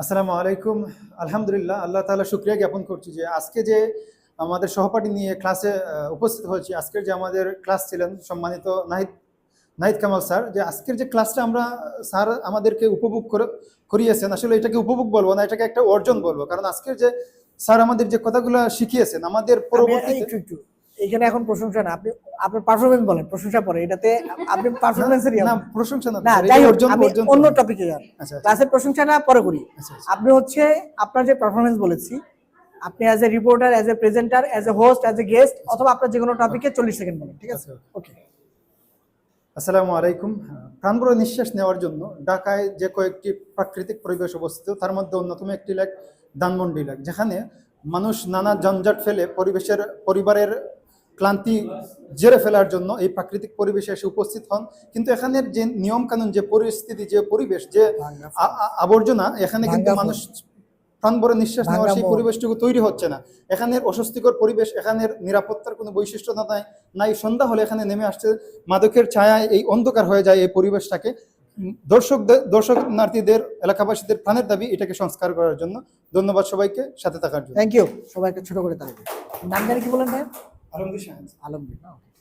আসসালামু আলাইকুম। আলহামদুলিল্লাহ আল্লাহ তাআলা শুক্রিয়া জ্ঞাপন করছি যে আজকে যে আমাদের সহপাঠী নিয়ে ক্লাসে উপস্থিত হয়েছি আজকের যে আমাদের ক্লাস ছিলেন সম্মানিত নাহিদ নাহিদ কামাল স্যার যে আজকের যে ক্লাসটা আমরা স্যার আমাদেরকে উপভোগ করে করিয়েছেন আসলে এটাকে উপভোগ বলব না এটাকে একটা অর্জন বলব। কারণ আজকের যে স্যার আমাদের যে কথাগুলো শিখিয়েছেন আমাদের একটু এখানে এখন প্রশংসা না আপনি আপনার পারফরমেন্স বলেন প্রশংসা পরে এটাতে আপনি পারফরমেন্সের না প্রশংসা না যাই হোক আমি অন্য। টপিকে যান। আচ্ছা আচ্ছা, ক্লাসের প্রশংসা না পরে করি। আচ্ছা। আপনি হচ্ছে আপনার যে পারফরমেন্স বলেছি আপনি as a reporter as a presenter as a host as a guest অথবা আপনার যে কোনো টপিকে চল্লিশ সেকেন্ড বলেন ঠিক আছে। ওকে আসসালামু আলাইকুম। প্রাণবড় নিঃশ্বাস নেওয়ার জন্য ঢাকায় যে কয়েকটি প্রাকৃতিক পরিবেশ অবস্থিত তার মধ্যে অন্যতম একটি লেক ধানমন্ডি লেক যেখানে মানুষ নানা জঞ্জাট ফেলে পরিবেশের পরিবারের ক্লান্তি জেরে ফেলার জন্য এই প্রাকৃতিক পরিবেশে এসে উপস্থিত হন। কিন্তু এখানের যে নিয়ম কানুন যে পরিস্থিতি যে পরিবেশ যে আবর্জনা এখানে কিন্তু মানুষ প্রাণ ভরে নিঃশ্বাস নেওয়ার সেই পরিবেশটুকু তৈরি হচ্ছে না। এখানের অস্বস্তিকর পরিবেশ এখানের নিরাপত্তার কোনো বৈশিষ্ট্য নাই নাই। সন্ধ্যা হলে এখানে নেমে আসছে। মাদকের ছায়ায় এই অন্ধকার হয়ে যায় এই পরিবেশটাকে। উম, দর্শকদের দর্শকনার্থীদের এলাকাবাসীদের প্রাণের দাবি এটাকে সংস্কার করার জন্য। ধন্যবাদ সবাইকে সাথে থাকার জন্য। থ্যাংক ইউ সবাইকে ছোট করে তাহলে নাম জানি কি বলেন ভাই আলমগীর শাহেদ আলমগীর না